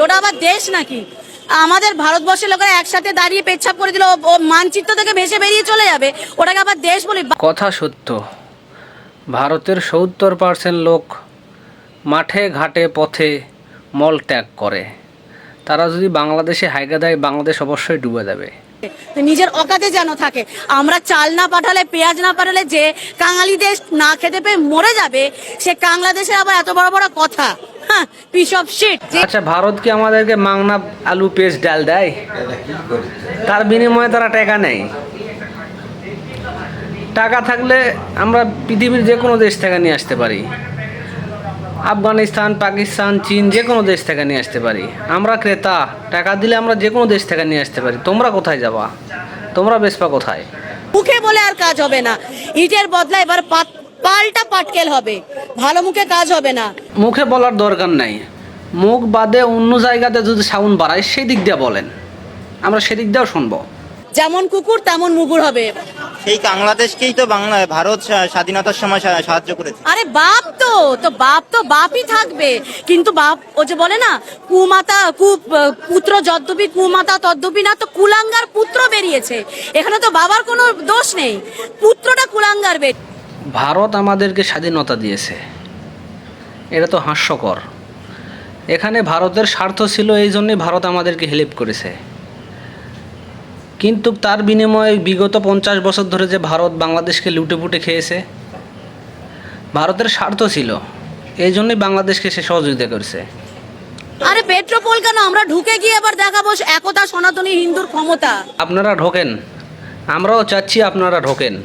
ওটা আবার দেশ নাকি? আমাদের ভারতবর্ষের লোকেরা একসাথে দাঁড়িয়ে পেচ্ছাপ করে দিল ও- মানচিত্র থেকে ভেসে বেরিয়ে চলে যাবে। ওটাকে আবার দেশ বলি কথা সত্য। ভারতের সত্তর পার্সেন্ট লোক মাঠে ঘাটে পথে মল ত্যাগ করে। তারা যদি বাংলাদেশে হাইগা দেয় বাংলাদেশ অবশ্যই ডুবে যাবে। নিজের অকাতে যেন থাকে। আমরা চাল না পাঠালে পেঁয়াজ না পাঠালে যে কাঙালি দেশ না খেতে পেয়ে মরে যাবে সে বাংলাদেশে আবার এত বড় বড় কথা। পিস অফ শিট আচ্ছা ভারত কি আমাদেরকে মাংনা আলু পেস্ট ডাল দেয়? তার বিনিময়ে তারা টাকা নেয়। টাকা থাকলে আমরা পৃথিবীর যে কোনো দেশ থেকে নিয়ে আসতে পারি। আফগানিস্তান পাকিস্তান চীন যে কোনো দেশ থেকে নিয়ে আসতে পারি। আমরা ক্রেতা টাকা দিলে আমরা যে কোনো দেশ থেকে নিয়ে আসতে পারি। তোমরা কোথায় যাবা? তোমরা বেসপা কোথায়? মুখে বলে আর কাজ হবে না। ইটের বদলা এবার পাত- পাল্টা পাটকেল হবে। ভালো মুখে কাজ হবে না। মুখে বলার দরকার নাই। মুখ বাদে অন্য জায়গাতে যদি সাউন্ড বাড়ায় সেই দিক দিয়ে বলেন। আমরা সেদিক দিয়েও শুনব। যেমন কুকুর তেমন মুগুর হবে। সেই বাংলাদেশকেই তো বাংলা ভারত স্বাধীনতার সময় সাহায্য করেছে। আরে বাপ তো তো বাপ তো বাপই থাকবে। কিন্তু বাপ ও যে বলে না কুমাতা কু পুত্র যদ্যপি কুমাতা তদ্যপি না তো কুলাঙ্গার পুত্র বেরিয়েছে। এখানে তো বাবার কোনো দোষ নেই। পুত্রটা কুলাঙ্গার বে ভারত আমাদেরকে স্বাধীনতা দিয়েছে। এটা তো হাস্যকর। এখানে ভারতের স্বার্থ ছিল এই জন্যই ভারত আমাদেরকে হেল্প করেছে। কিন্তু তার বিনিময়ে বিগত পঞ্চাশ বছর ধরে যে ভারত বাংলাদেশকে লুটে পুটে খেয়েছে ভারতের স্বার্থ ছিল। এই জন্যই বাংলাদেশকে সে সহযোগিতা করেছে। আরে পেট্রোপোল কেন? আমরা ঢুকে গিয়ে এবার দেখাবো একতা সনাতনী হিন্দুর ক্ষমতা। আপনারা ঢোকেন। আমরাও চাচ্ছি আপনারা ঢোকেন।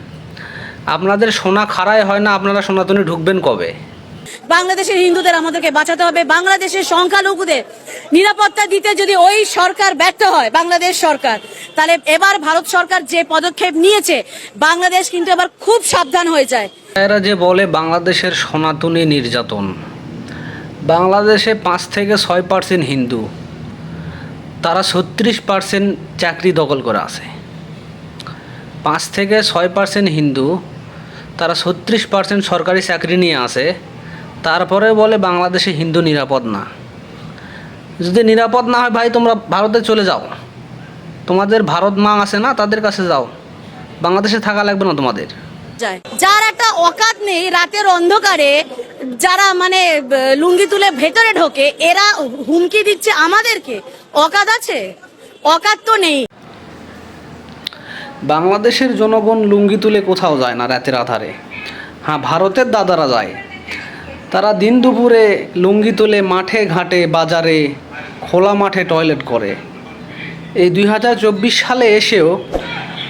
আপনাদের সোনা খাড়ায় হয় না আপনারা সনাতনী ঢুকবেন কবে? বাংলাদেশের হিন্দুদের আমাদেরকে বাঁচাতে হবে বাংলাদেশের সংখ্যালঘুদের নিরাপত্তা দিতে যদি ওই সরকার ব্যর্থ হয় বাংলাদেশ সরকার তাহলে এবার ভারত সরকার যে পদক্ষেপ নিয়েছে বাংলাদেশ কিন্তু এবার খুব সাবধান হয়ে যায়। এরা যে বলে বাংলাদেশের সনাতনী নির্যাতন বাংলাদেশে পাঁচ থেকে ছয় পার্সেন্ট হিন্দু তারা ছত্রিশ পার্সেন্ট চাকরি দখল করে আছে। পাঁচ থেকে ছয় পার্সেন্ট হিন্দু তারা ছত্রিশ পার্সেন্ট সরকারি চাকরি নিয়ে আসে তারপরে বলে বাংলাদেশে হিন্দু নিরাপদ না। যদি নিরাপদ না হয়, ভাই, তোমরা ভারতে চলে যাও। তোমাদের ভারত মা আছে না, তাদের কাছে যাও। বাংলাদেশে থাকা লাগবে না তোমাদের। যার একটা অকাত নেই রাতের অন্ধকারে, যারা মানে লুঙ্গি তুলে ভেতরে ঢোকে, এরা হুমকি দিচ্ছে আমাদেরকে। অকাত আছে? অকাত তো নেই। বাংলাদেশের জনগণ লুঙ্গি তুলে কোথাও যায় না রাতের আধারে। হ্যাঁ ভারতের দাদারা যায়। তারা দিন দুপুরে লুঙ্গি তুলে মাঠে, ঘাটে, বাজারে, খোলা মাঠে টয়লেট করে। এই দুই হাজার চব্বিশ সালে এসেও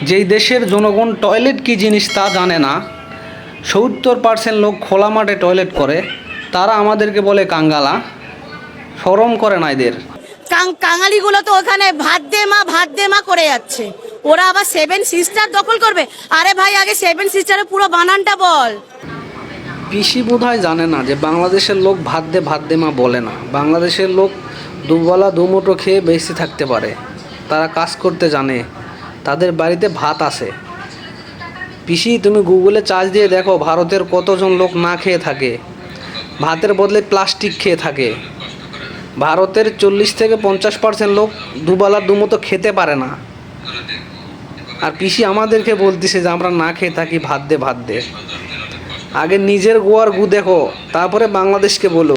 যেই দেশের জনগণ টয়লেট কী জিনিস তা জানে না, সত্তর পার্সেন্ট লোক খোলা মাঠে টয়লেট করে, তারা আমাদেরকে বলে কাঙ্গালা। সরম করে না এদের। কাঙালিগুলো তো ওখানে ভাত দে মা, ভাত দে মা করে যাচ্ছে। ওরা আবার সেভেন সিস্টার দখল করবে। আরে ভাই, আগে সেভেন সিস্টারের পুরো বানানটা বল। পিসি বোধহয় জানে না যে বাংলাদেশের লোক ভাত দে ভাত দে মা বলে না। বাংলাদেশের লোক দুবেলা দুমুঠো খেয়ে বেশি থাকতে পারে। তারা কাজ করতে জানে। তাদের বাড়িতে ভাত আছে। পিসি, তুমি গুগলে চার্জ দিয়ে দেখো ভারতের কতজন লোক না খেয়ে থাকে। ভাতের বদলে প্লাস্টিক খেয়ে থাকে। ভারতের চল্লিশ থেকে পঞ্চাশ পার্সেন্ট লোক দুবেলা দুমতো খেতে পারে না। আর পিসি আমাদেরকে বলতেছে যে, আমরা না খেয়ে থাকি, ভাত দে ভাত দে। আগে নিজের গোয়ার গু দেখো, তারপরে বাংলাদেশকে বলো।